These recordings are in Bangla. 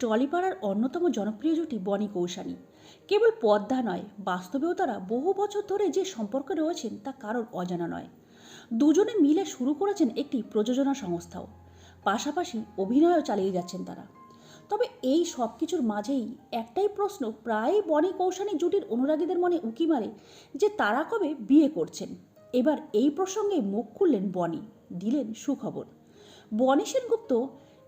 টলিপাড়ার অন্যতম জনপ্রিয় জুটি বনি কৌশানী। কেবল পদ্মা নয়, বাস্তবেও তারা বহু বছর ধরে যে সম্পর্কে রয়েছেন তা কারোর অজানা নয়। দুজনে মিলে শুরু করেছেন একটি প্রযোজনা সংস্থাও। পাশাপাশি অভিনয়ও চালিয়ে যাচ্ছেন তারা। তবে এই সব কিছুর মাঝেই একটাই প্রশ্ন প্রায় বনি কৌশানী জুটির অনুরাগীদের মনে উকি মারে যে তারা কবে বিয়ে করছেন। এবার এই প্রসঙ্গে মুখ খুললেন বনি, দিলেন সুখবর। বনি সেনগুপ্ত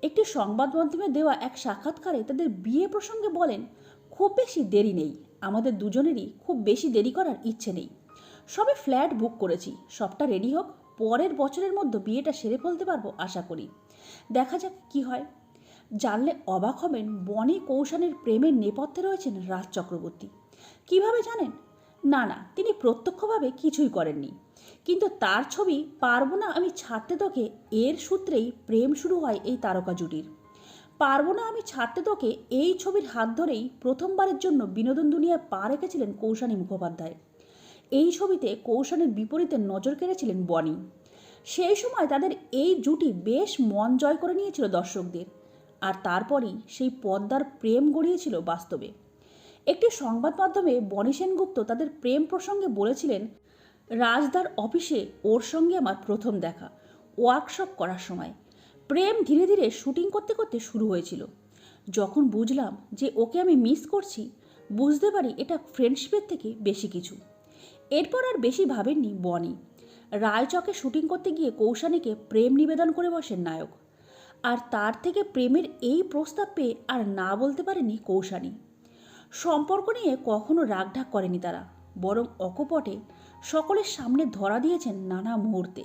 একটি সংবাদ মাধ্যমে দেওয়া এক সাক্ষাৎকারে তাদের বিয়ে প্রসঙ্গে বলেন, খুব বেশি দেরি নেই। আমাদের দুজনেরই খুব বেশি দেরি করার ইচ্ছে নেই। সবে ফ্ল্যাট বুক করেছি। সবটা রেডি হোক, পরের বছরের মধ্যে বিয়েটা সেরে ফেলতে পারব আশা করি। দেখা যাক কি হয়। জানলে অবাক হবেন, বনি কৌশানের প্রেমের নেপথ্যে রয়েছেন রাজ চক্রবর্তী। কীভাবে জানেন? না না, তিনি প্রত্যক্ষভাবে কিছুই করেননি। কিন্তু তার ছবি পারব না আমি ছাড়তে তোকে এর সূত্রেই প্রেম শুরু হয় এই তারকা জুটির। পারব না আমি ছাড়তে তোকে এই ছবির হাত ধরেই প্রথমবারের জন্য বিনোদন দুনিয়ায় পা রেখেছিলেন কৌশানী মুখোপাধ্যায়। এই ছবিতে কৌশানের বিপরীতে নজর কেড়েছিলেন বনি। সেই সময় তাদের এই জুটি বেশ মন জয় করে নিয়েছিল দর্শকদের। আর তারপরই সেই পদ্মার প্রেম গড়িয়েছিল বাস্তবে। একটি সংবাদ মাধ্যমে বনি সেনগুপ্ত তাদের প্রেম প্রসঙ্গে বলেছিলেন রাজদার অফিসে ওর সঙ্গে আমার প্রথম দেখা ওয়ার্কশপ করার সময়। প্রেম ধীরে ধীরে শুটিং করতে করতে শুরু হয়েছিল। যখন বুঝলাম যে ওকে আমি মিস করছি, বুঝতে পারি এটা ফ্রেন্ডশিপের থেকে বেশি কিছু। এরপর আর বেশি ভাবেননি বনি। রায়চকে শুটিং করতে গিয়ে কৌশানীকে প্রেম নিবেদন করে বসেন নায়ক। আর তার থেকে প্রেমের এই প্রস্তাব পেয়ে আর না বলতে পারেনি কৌশানী। সম্পর্ক নিয়ে কখনো রাগঢাক করেনি তারা। বরং অকপটে সকলের সামনে ধরা দিয়েছেন নানা মুহূর্তে।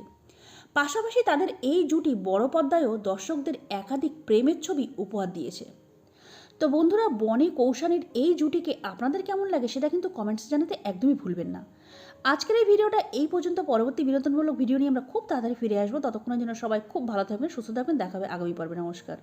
পাশাপাশি তাদের এই জুটি বড় পর্দায়ও দর্শকদের একাধিক প্রেমের ছবি উপহার দিয়েছে। তো বন্ধুরা, বনি কৌশানীর এই জুটিকে আপনাদের কেমন লাগে সেটা কিন্তু কমেন্টসে জানাতে একদমই ভুলবেন না। আজকের এই ভিডিওটা এই পর্যন্ত। পরবর্তী বিনোদনমূলক ভিডিও নিয়ে আমরা খুব তাড়াতাড়ি ফিরে আসব। ততক্ষণের জন্য সবাই খুব ভালো থাকবেন, সুস্থ থাকবেন। দেখাবে আগামী পর্বে। নমস্কার।